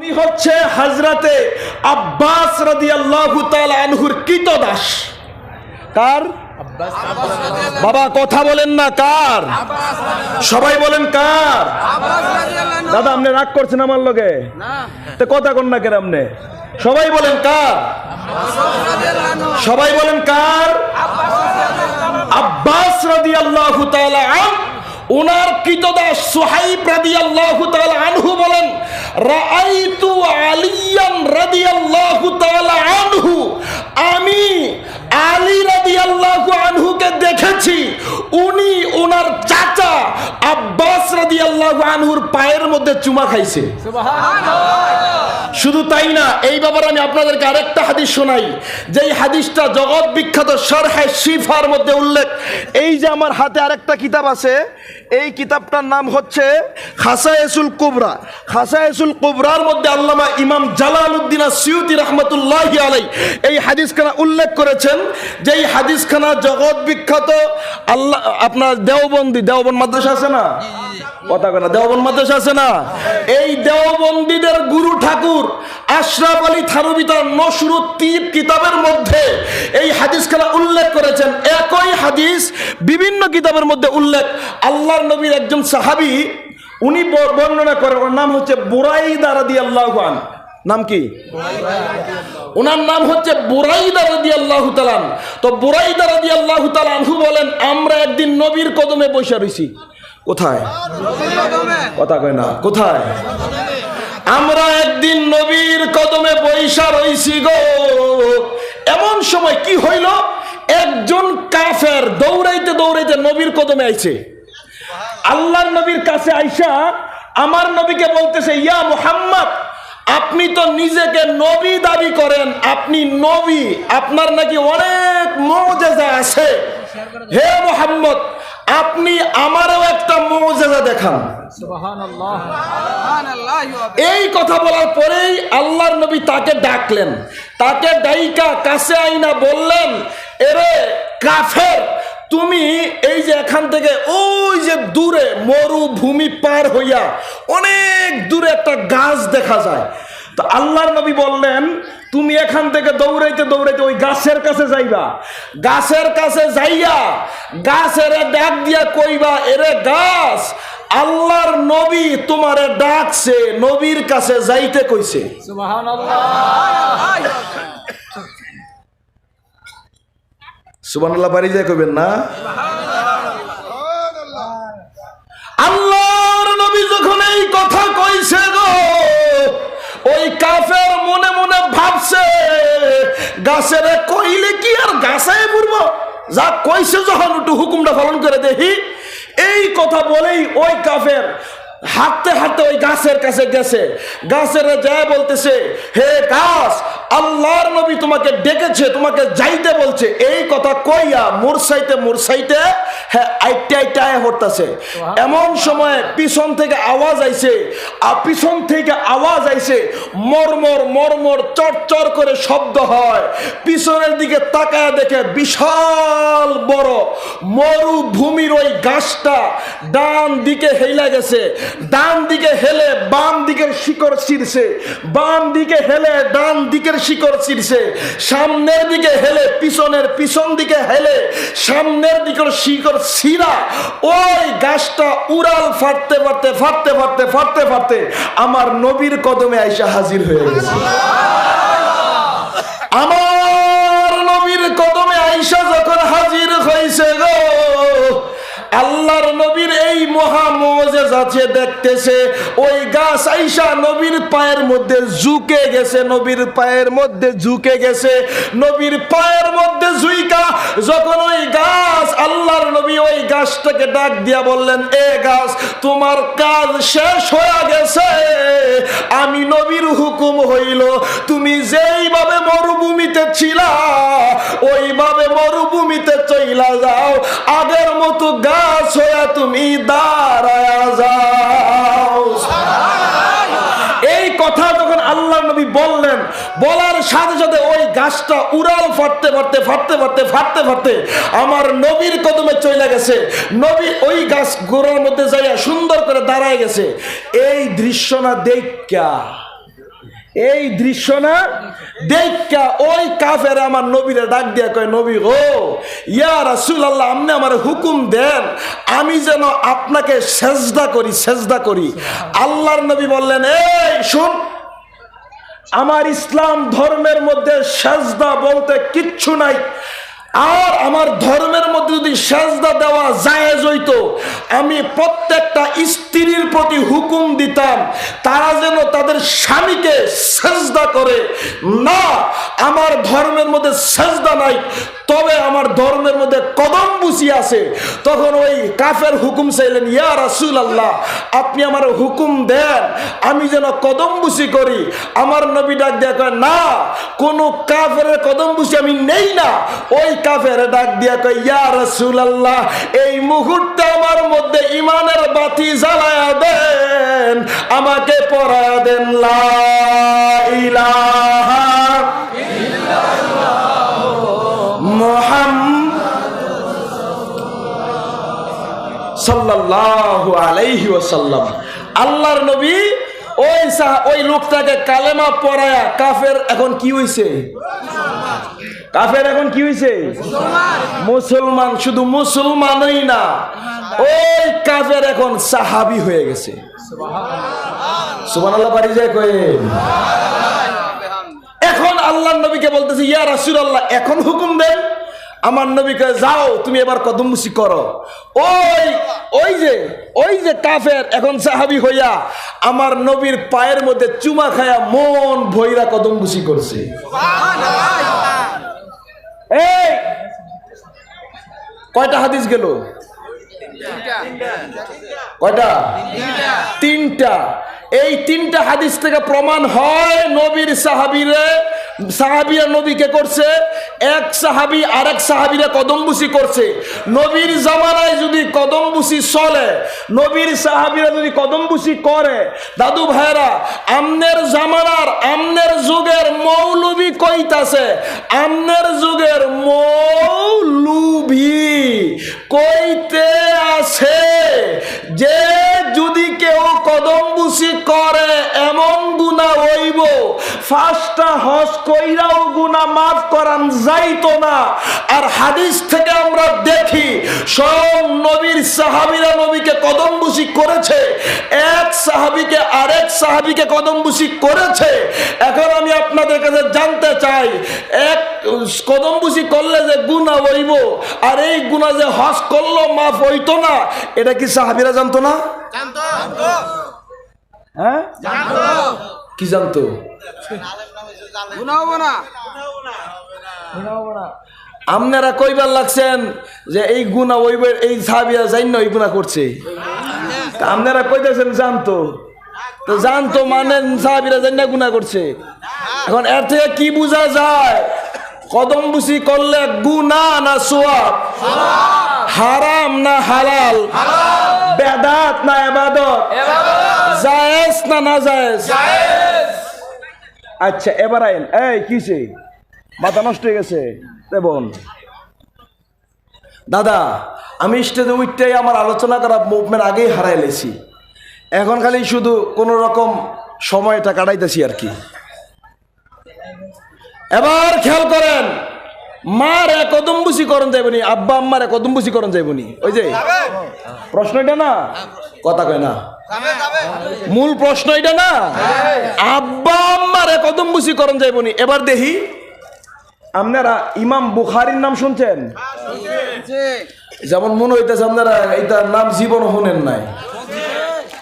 উনি হচ্ছে হাজরাতে আব্বাস রাদিয়াল্লাহু তাআলা আনহুর কৃতদাস। কার? বাবা কথা বলেন না কার? সবাই বলেন কার? দাদা আপনি রাগ করছেন আমার লগে? তো কথা কন না কেন আপনি? সবাই বলেন কার? সবাই বলেন কার? আব্বাস রাদিয়াল্লাহু তাআলা আন ওনার কৃতদাস সুহাইব রাদিয়াল্লাহু তাআলা আনহু বলেন, রাআইতু আলিয়ান রাদিয়াল্লাহু তাআলা আনহু। আমি আলী রাদিয়াল্লাহু আনহুকে দেখেছি। উনি ওনার চাচা আব্বাস রাদিয়াল্লাহু আনহুর পায়ের মধ্যে চুমা খাইছে। শুধু তাই না, এই ব্যাপারে আমি আপনাদেরকে আরেকটা হাদিস শোনাই। যেই হাদিসটা জগৎ বিখ্যাত সরহে শিফার মধ্যে উল্লেখ। এই যে আমার হাতে আরেকটা কিতাব আছে, এই কিতাবটার নাম হচ্ছে খাসায়েসুল কুবরা। খাসায়েসুল কুবরার মধ্যে আল্লামা ইমাম জালালউদ্দিন সিউতি রহমতুল্লাহ আলাই এই হাদিসখানা উল্লেখ করেছেন। যে এই হাদিসখানা জগৎ বিখ্যাত, আল্লাহ, আপনার দেওবন্দি দেওবন মাদ্রাসা আছে না? বিভিন্ন কিতাবের মধ্যে উল্লেখ। আল্লাহ নবীর একজন সাহাবী, উনি বর্ণনা করেন ওর নাম হচ্ছে বুরাইদা রাদিয়াল্লাহু আন। নাম কি? ওনার নাম হচ্ছে বুরাইদা তাআলা আন। তো বুরাইদা তাআলা আনহু বলেন, আমরা একদিন নবীর কদমে বসে রইছি। কোথায়? কোথায়? আমরা একদিন নবীর কদমে বৈশা রইছি গো। এমন সময় কি হইল? একজন কাফের দৌড়াইতে দৌড়াইতে নবীর কদমে আইছে। আল্লাহর নবীর কাছে আইসা আমার নবীকে বলতেছে, ইয়া মুহাম্মদ, আপনি তো নিজেকে নবী দাবি করেন। আপনি নবী। আপনার নাকি অনেক মজেজা আছে। হে মোহাম্মদ আপনি আমারও একটা মজেজা দেখান। এই কথা বলার পরেই আল্লাহর নবী তাকে ডাকলেন। তাকে ডাইকা কাছে আইনা বললেন এরে কাফের তুমি এই যে এখান থেকে ওই যে দূরে মরুভূমি পার হইয়া অনেক দূরে একটা গাছ দেখা যায়। তো আল্লাহর নবী বললেন তুমি এখান থেকে দৌড়াইতে দৌড়াইতে ওই গাছের কাছে যাইবা। গাছের কাছে যাইয়া গাছের ডাক দিয়া কইবা এরে গাছ আল্লাহর নবী তোমারে ডাকছে নবীর কাছে যাইতে কইছে। সুবহানাল্লাহ। বাড়ি যায় কইবেন না? গাছের কইলে কি আর গাছায় পড়ব যা কইছে যখন একটু হুকুমটা পালন করে দেখি, এই কথা বলেই ওই কাফের হাঁটতে হাঁটতে ওই গাছের কাছে গেছে। গাছের যায় বলতেছে, হে গাছ আল্লাহর নবী তোমাকে ডেকেছে তোমাকে যাইতে বলছে। এই কথা কইয়া মুরসাইতে মুরসাইতে হ্যাঁ আইটে আইটে আয় হরতাছে এমন সময় পিছন থেকে আওয়াজ আইছে আর পিছন থেকে আওয়াজ আইছে মরমর মরমর চরচর করে শব্দ হয়। পিছনের দিকে তাকায় দেখে বিশাল বড় মরুভূমির ওই গাছটা ডান দিকে হেলা গেছে। ডান দিকে হেলে বাম দিকের শিকড় ছিঁড়ছে। বাম দিকে হেলে ডান দিকের শিকড় সামনের দিকে হেলে, পিছনের, পিছন দিকে হেলে, সামনের শিকড় ওই গাছটা উড়াল ফাটতে ফাটতে ফাটতে ফাটতে ফাটতে ফাটতে আমার নবীর কদমে আইসা হাজির হয়ে গেছে। আমার নবীর কদমে আইসা যখন হাজির হয়েছে গো আল্লাহর নবীর এই মহা মজেজ আছে দেখতেছে, ওই গাছ আইসা নবীর পায়ের মধ্যে ঝুঁকে গেছে, নবীর পায়ের মধ্যে ঝুঁকে গেছে, নবীর পায়ের মধ্যে ঝুইকা, যখন ওই গাছ, আল্লাহর নবী ওই গাছটাকে ডাক দিয়া বললেন, এ গাছ, তোমার কাজ শেষ হয়ে গেছে, আমি নবীর হুকুম হইল, তুমি যেইভাবে মরুভূমিতে ছিলা চইলা যাও, আগের মতো গাছ হয়ে তুমি দাঁড়ায়া যাও। এই কথা যখন আল্লাহ নবী বললেন, বলার সাথে সাথে ওই গাছটা উড়াল ফাটতে ফাটতে ফাটতে ফাটতে ফাটতে ফাটতে আমার নবীর কদমে চলে গেছে। নবী ওই গাছ গোড়ার মধ্যে যাইয়া সুন্দর করে দাঁড়ায় গেছে। এই দৃশ্য না দেখা এই দৃশ্য না? দেখা ওই কাফের আমার নবীরে ডাক দিয়া কয়, নবী গো, ইয়া রাসুল আল্লাহ আপনি আমার হুকুম দেন, আমি যেন আপনাকে সেজদা করি সেজদা করি। আল্লাহর নবী বললেন, এই, শুন, আমার ইসলাম ধর্মের মধ্যে সেজদা বলতে কিচ্ছু নাই। আর আমার ধর্মের মধ্যে যদি সেজদা দেওয়া জায়েজ হইতো, আমি প্রত্যেকটা স্ত্রীর প্রতি হুকুম দিতাম, তারা যেন তাদের স্বামীকে সেজদা করে। না, আমার ধর্মের মধ্যে সেজদা নাই, তবে আমার ধর্মের মধ্যে কদম বুসি আছে। তখন ওই কাফের হুকুম চাইলেন, ইয়া রাসুল আল্লাহ আপনি আমার হুকুম দেন, আমি যেন কদম বুসি করি। আমার নবী ডাক কয়, না, কোন কাফের কদম বুসি আমি নেই না। ওই কাফের ডাক দিয়া কয়, ইয়া রাসুল আল্লাহ এই মুহূর্তে আমার মধ্যে ইমানের বাতি জ্বালায়া দেন, আমাকে পড়ায়া দেন, লা ইলাহা সাল্লাল্লাহু আলাইহি ওয়াসাল্লাম। আল্লাহর নবী ওই ওই লোকটাকে কালেমা পড়ায়া কাফের এখন কি হইছে? কাফের এখন কি হয়েছে মুসলমান, শুধু মুসলমানই না, ওই কাফের এখন সাহাবি হয়ে গেছে। কয়ে এখন আল্লাহ নবীকে বলতেছে, ইয়া রাসুল আল্লাহ এখন হুকুম দেন। আমার নবীকে যাও, তুমি এবার কদমবুসি করো। ওই ওই যে ওই যে কাফের এখন সাহাবি হইয়া আমার নবীর পায়ের মধ্যে চুমা খায়া মন ভৈরা কদমবুসি করছে। কয়টা হাদিস গেল? কয়টা? তিনটা। এই তিনটা হাদিস থেকে প্রমাণ হয় নবীর সাহাবিরে সাহাবিরা নবীকে করছে? এক সাহাবি আরেক সাহাবিরা কদমবুসি করছে। নবীর জামানায় যদি কদমবুসি চলে, নবীর সাহাবিরা যদি কদমবুসি করে, দাদু ভাইরা আমনের জামানার, আমনের যুগের মৌলবি কইতাছে, আমনের যুগের মৌলুভি কইতে আছে যে যদি কেউ কদমবুসি করে এমন গুণা হইব ফার্স্টটা হস কইরাও গুণা মাফ করান যাইতো না। আর হাদিস থেকে আমরা দেখি সব নবীর সাহাবিরা নবীকে কদমবুসি করেছে। এক সাহাবিকে আরেক সাহাবিকে কদমবুসি করেছে। এখন আমি আপনাদের কাছে জানতে চাই এক কদমবুসি করলে যে গুণা হইব আর এই গুণা যে হস করল মাফ হইতো না এটা কি সাহাবিরা জানতো না? হ্যাঁ? কি জানতো? আপনারা কইবার লাগছেন যে এই গুণা ওই এই সাহাবিরা জাইন ওই গুণা করছে। আপনারা কইতেছেন জানতো। তো জানতো মানে সাহাবিরা জাইন গুণা করছে। এখন এর থেকে কি বোঝা যায়? কদম বুসি করলে গুনা না সোয়াব? হারাম না হালাল? বেদাত না এবাদত? জায়েজ না না জায়েজ আচ্ছা এবার আইন। এই কিসে মাথা নষ্ট হয়ে গেছে। দেবন দাদা আমি স্টেজে উঠতেই আমার আলোচনা করা মুভমেন্ট আগেই হারাই লেছি। এখন খালি শুধু কোনো রকম সময়টা কাটাইতেছি আর কি। এবার খেয়াল করেন মার কদম্বুসি করণ যাইবনি আব্বা আম্মার কদম্বুসি করণ যাইবনি। ওই যে প্রশ্নটা না? কথা কয় না। মূল প্রশ্ন এটা না? আব্বা আম্মার কদম্বুসি করণ যাইবনি। এবার দেখি। আপনারা ইমাম বুখারির নাম শুনছেন? যেমন মনে হইতেছে আপনারা এইটার নাম জীবন শুনেন নাই।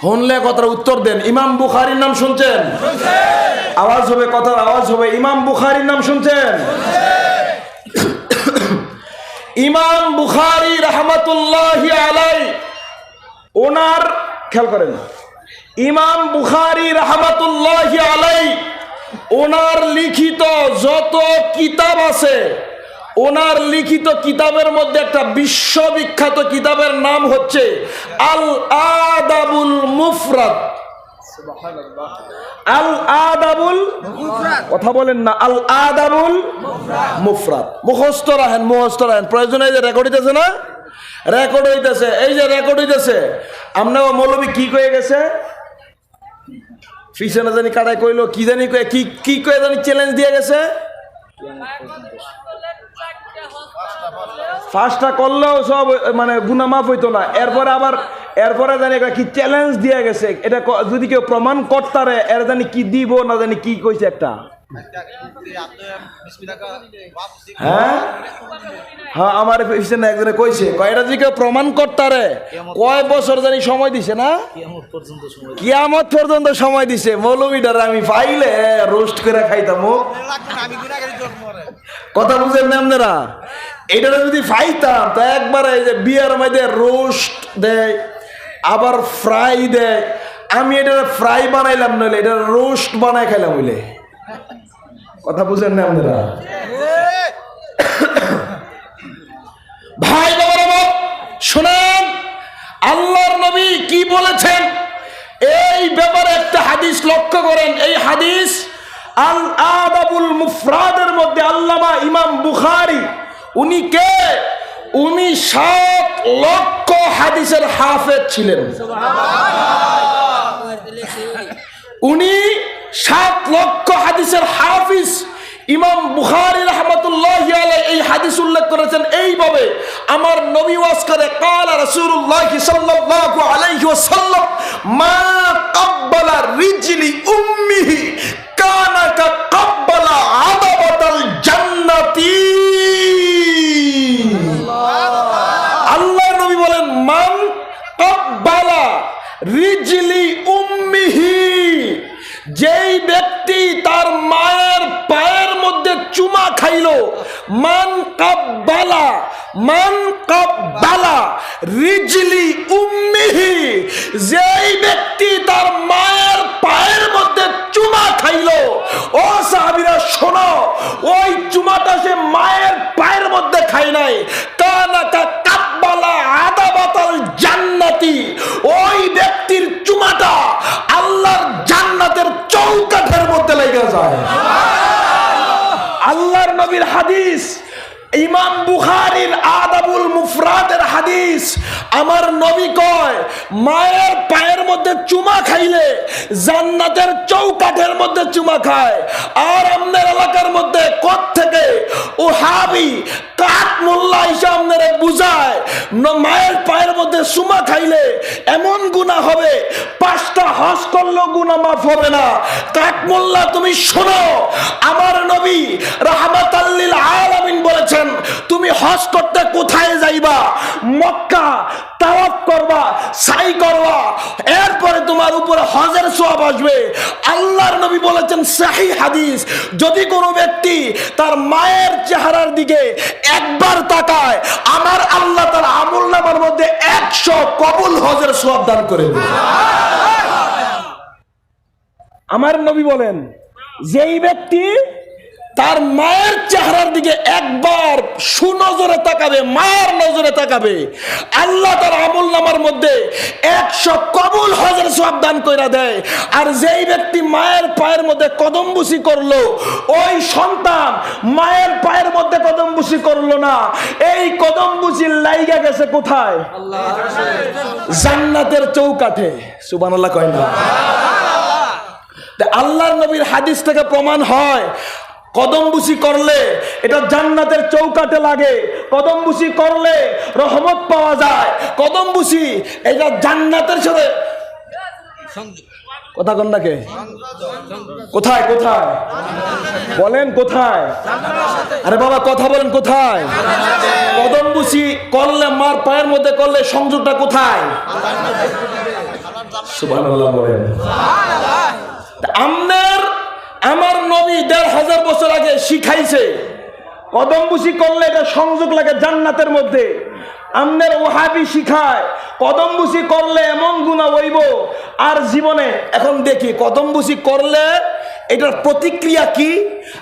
শুনলে কথার উত্তর দেন। ইমাম বুখারির নাম শুনছেন? আওয়াজ হবে কথার আওয়াজ হবে। ইমাম বুখারির নাম শুনছেন? ইমাম বুখারি রহমতুল্লাহ আলাই ওনার খেয়াল করেন। ইমাম বুখারি রহমতুল্লাহ আলাই ওনার লিখিত যত কিতাব আছে ওনার লিখিত কিতাবের মধ্যে একটা বিশ্ববিখ্যাত কিতাবের নাম হচ্ছে আল আদাবুল মুফরাদ আল আদাবুল কথা বলেন না আল আদাবুল মুফরাদ। মুখস্থ রাখেন মুখস্থ রাখেন। প্রয়োজন রেকর্ড হইতেছে না? রেকর্ড হইতেছে, এই যে রেকর্ড হইতেছে। আপনার মৌলবী কি কয়ে গেছে? পিছনে জানি কাটায় কইলো, কি জানি কি কি কয়ে জানি চ্যালেঞ্জ দিয়ে গেছে? ফার্স্টটা করলেও সব মানে গুনা মাফ হইতো না। এরপরে আবার, এরপরে জানি একটা কি চ্যালেঞ্জ দিয়ে গেছে? এটা যদি কেউ প্রমাণ করতারে, এর জানি কি দিব না জানি কি কইছে একটা? হ্যাঁ? হ্যাঁ আমার পিছনে একজনে কইছে কয়টা যদি কেউ প্রমাণ কয় বছর জানি সময় দিছে না? কিয়ামত পর্যন্ত সময় দিছে। মৌলবীটার আমি পাইলে রোস্ট করে খাইতাম কথা বুঝেন না আপনারা? এটা যদি পাইতাম তা একবারে যে বিয়ার মধ্যে রোস্ট দেয়, আবার ফ্রাই দেয়, আমি এটা ফ্রাই বানাইলাম নইলে এটা রোস্ট বানাই খাইলাম হইলে। কথা বুঝেন না আপনারা। ভাই বাবার শোনেন আল্লাহর নবী কি বলেছেন? এই ব্যাপারে একটা হাদিস লক্ষ্য করেন। এই হাদিস আল আদাবুল মুফরাদের মধ্যে আল্লামা ইমাম বুখারী উনি কে? উনি সাত লক্ষ হাদিসের হাফেজ ছিলেন। উনি সাত লক্ষ হাদিসের হাফিজ ইমাম বুখারি রহমতুল্লাহ এই হাদিস উল্লেখ করেছেন এইভাবে, আমার নবী ওয়াজ করে, কাল রাসূলুল্লাহ সাল্লাল্লাহু আলাইহি ওয়াসাল্লাম, মা কাব্বালা রিজলি উম্মিহি কানা কা কাব্বালা আদাবাতাল জান্নাতি আল্লাহ নবী বলেন মান কাব্বালা রিজলি উম্মিহি যেই ব্যক্তি তার মায়ের পায়ের মধ্যে চুমা খাইলো। মান কাব্বালা মান কাব্বালা রিজলি উম্মিহি, যেই ব্যক্তি তার মায়ের পায়ের মধ্যে চুমা খাইলো, ও সাহাবীরা শোনো, ওই চুমাটা সে মায়ের পায়ের মধ্যে খাই নাই। কানা কাব্বালা আদাবাতাল জান্নাতি, ওই ব্যক্তির চুমাটা আল্লাহর জান্নাতের চৌকাঠের মধ্যে লেগে যায়। নবীর হাদিস, ইমাম বুখারির আদাবুল মুফরাদের হাদিস। আমার নবী কয়, মায়ের পায়ের মধ্যে চুমা খাইলে জান্নাতের চৌকাঠের মধ্যে চুমা খায়। আর আমাদের এলাকার মধ্যে কত থেকে ও কাঠ মোল্লা হিসাব আপনারা বুঝায় মায়ের পায়ের মধ্যে চুমা খাইলে এমন গুণা হবে, পাঁচটা হজ করলেও গুণা মাফ হবে না। কাঠ মোল্লা, তুমি শোনো, আমার নবী রাহমাত আল্লিল আলামিন বলেছেন, তুমি হজ করতে কোথায় যাইবা? মক্কা, তাওয়াফ করবা, সাই করবা, এরপরে তোমার উপরে হজের সোয়াব আসবে। আল্লাহর নবী বলেছেন, সাহি হাদিস, যদি কোনো ব্যক্তি তার মায়ের চেহারার দিকে একবার তাকায়, আমার আল্লাহ তার আমল নামার মধ্যে একশো কবুল হজের সব দান করে আমার নবী বলেন, যেই ব্যক্তি তার মায়ের চেহারার দিকে একবার সুনজরে তাকাবে, মায়ের নজরে তাকাবে। আল্লাহ তার আমল নামার মধ্যে একশো কবুল হজের সব দান কইরা দেয়। আর যেই ব্যক্তি মায়ের পায়ের মধ্যে কদমবুসি করল, ওই সন্তান মায়ের পায়ের মধ্যে কদমবুসি করল না। এই কদমবুসি লাইগা গেছে কোথায়? জান্নাতের চৌকাঠে। সুবহানাল্লাহ কয় না? আল্লাহর নবীর হাদিস থেকে প্রমাণ হয় কদমবুসি করলে এটা জান্নাতের চৌকাটে লাগে। কদমবুসি করলে রহমত পাওয়া যায়। কদমবুসি এটা জান্নাতের সাথে কথা কন্যাকে কোথায় কোথায়? বলেন কোথায়? আরে বাবা, কথা বলেন কোথায়? কদমবুসি করলে, মার পায়ের মধ্যে করলে সংযোগটা কোথায়? বলেন। আমার নবী দেড় হাজার আগে শিখাইছে। কদমবুসি করলে এটা সংযোগ লাগে জান্নাতের মধ্যে। আমনের ওহাবি শিখায়, কদমবুসি করলে এমন গুণা হইব। আর জীবনে, এখন দেখি, কদমবুসি করলে এটার প্রতিক্রিয়া কি?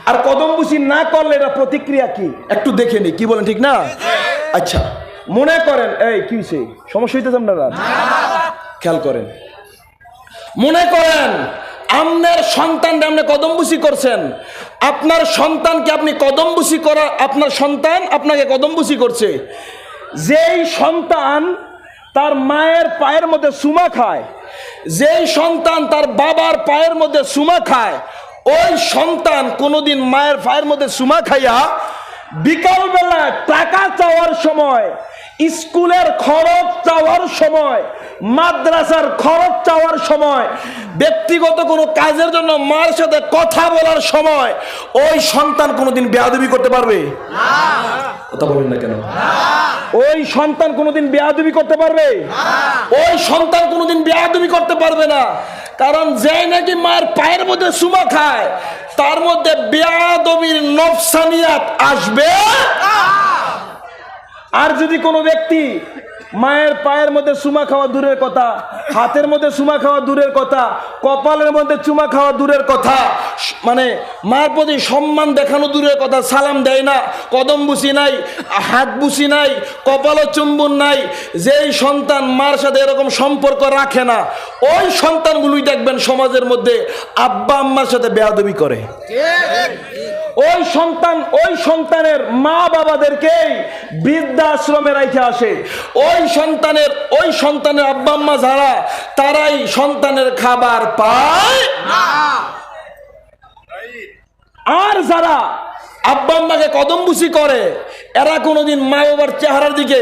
আর কদমবুসি না করলে এটা প্রতিক্রিয়া কি? একটু দেখে নি, কি বলেন ঠিক না? আচ্ছা মনে করেন, এই, কি হয়েছে সমস্যা হইতেছে আপনারা? খেয়াল করেন। মনে করেন আপনার সন্তান আপনি কদমবুসি করছেন। আপনার সন্তানকে আপনি কদমবুসি করা আপনার সন্তান আপনাকে কদমবুসি করছে। যেই সন্তান তার মায়ের পায়ের মধ্যে সুমা খায়, যেই সন্তান তার বাবার পায়ের মধ্যে সুমা খায়, ওই সন্তান কোনোদিন মায়ের পায়ের মধ্যে সুমা খাইয়া বিকালবেলা টাকা চাওয়ার সময় স্কুলের খরচ চাওয়ার সময়, মাদ্রাসার খরচ চাওয়ার সময়, ব্যক্তিগত কোনো কাজের জন্য মার সাথে কথা বলার সময়, ওই সন্তান কোনোদিন বেয়াদবি করতে পারবে? কথা বলেন না কেন? ওই সন্তান কোনোদিন বেয়াদবি করতে পারবে? ওই সন্তান কোনোদিন বেয়াদবি করতে পারবে না। কারণ যে নাকি মায়ের পায়ের মধ্যে সুমা খায়, তার মধ্যে বেয়াদবির নফসানিয়াত আসবে। আর যদি কোনো ব্যক্তি মায়ের পায়ের মধ্যে সুমা খাওয়া দূরের কথা, হাতের মধ্যে সুমা খাওয়া দূরের কথা, কপালের মধ্যে চুমা খাওয়া দূরের কথা মানে মার প্রতি সম্মান দেখানো দূরের কথা, সালাম দেয় না, কদম বুসি নাই, হাত বুসি নাই কপালও চুম্বন নাই, যেই সন্তান মার সাথে এরকম সম্পর্ক রাখে না, ওই সন্তানগুলোই দেখবেন সমাজের মধ্যে আব্বা আম্মার সাথে বেয়াদবি করে। ওই সন্তান ওই সন্তানের মা বাবাদেরকেই বৃদ্ধাশ্রমে রাখে আসে। ওই সন্তানের ওই সন্তানের আব্বা আম্মা যারা তারাই সন্তানের খাবার পায়। আর যারা আব্বা আম্মাকে কদমবুসি করে। এরা কোনোদিন মা বাবার চেহারার দিকে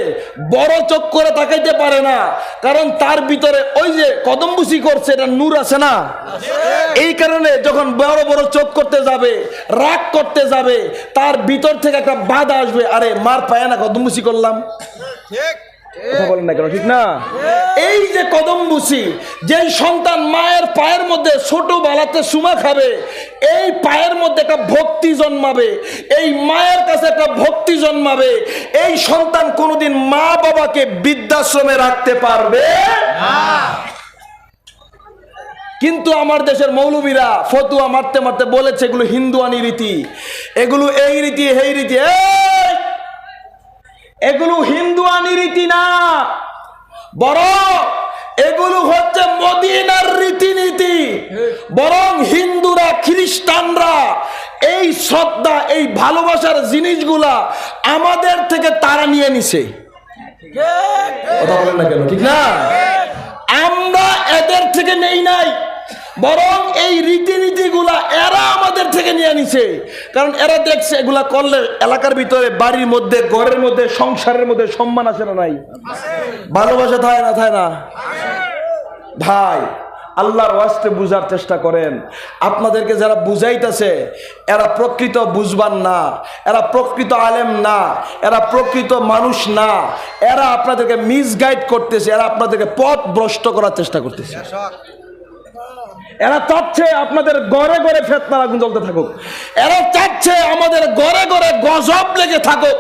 বড় চোখ করে তাকাইতে পারে না। কারণ তার ভিতরে ওই যে কদমবুসি করছে এটা নূর আছে না? এই কারণে যখন বড় বড় চোখ করতে যাবে, রাগ করতে যাবে, তার ভিতর থেকে একটা বাধা আসবে, আরে মার পায় না কদমবুসি করলাম। কথা বলেন না কেন, ঠিক না? এই যে সন্তান মায়ের পায়ের মধ্যে ছোট সুমা খাবে, এই পায়ের মধ্যে একটা ভক্তি জন্মাবে, এই মায়ের কাছে একটা ভক্তি জন্মাবে, এই সন্তান কোনোদিন মা বাবাকে বৃদ্ধাশ্রমে রাখতে পারবে? কিন্তু আমার দেশের মৌলবীরা ফতুয়া মারতে মারতে বলেছে, এগুলো হিন্দুয়ানি রীতি, এগুলো এই রীতি এই রীতি, এই এগুলো হিন্দুয়ানি রীতি না বরং এগুলো হচ্ছে মদিনার রীতিনীতি। বরং হিন্দুরা, খ্রিস্টানরা এই শ্রদ্ধা, এই ভালোবাসার জিনিসগুলা আমাদের থেকে তারা নিয়ে নিছে। কথা বলেন না কেন, ঠিক না? আমরা এদের থেকে নেই নাই। বরং এই রীতিনীতিগুলা এরা আমাদের থেকে নিয়ে নিছে কারণ এরা দেখছে এগুলা করলে এলাকার ভিতরে, বাড়ির মধ্যে, ঘরের মধ্যে, সংসারের মধ্যে সম্মান আছে না নাই? ভালোবাসা থাকে না থাকে না? ভাই, আল্লাহর ওয়াস্তে বুঝার চেষ্টা করেন। আপনাদেরকে যারা বুঝাইতেছে, এরা প্রকৃত বুঝবান না, এরা প্রকৃত আলেম না, এরা প্রকৃত মানুষ না। এরা আপনাদেরকে মিসগাইড করতেছে, এরা আপনাদেরকে পথ ভ্রষ্ট করার চেষ্টা করতেছে। এরা চাচ্ছে আপনাদের গড়ে গড়ে ফেতনার আগুন জ্বলতে থাকুক। এরা চাচ্ছে আমাদের গড়ে গড়ে গজব লেগে থাকুক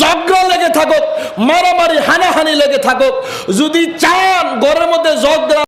যজ্ঞ লেগে থাকুক, মারামারি, হানাহানি লেগে থাকুক। যদি চান গড়ের মধ্যে দেওয়া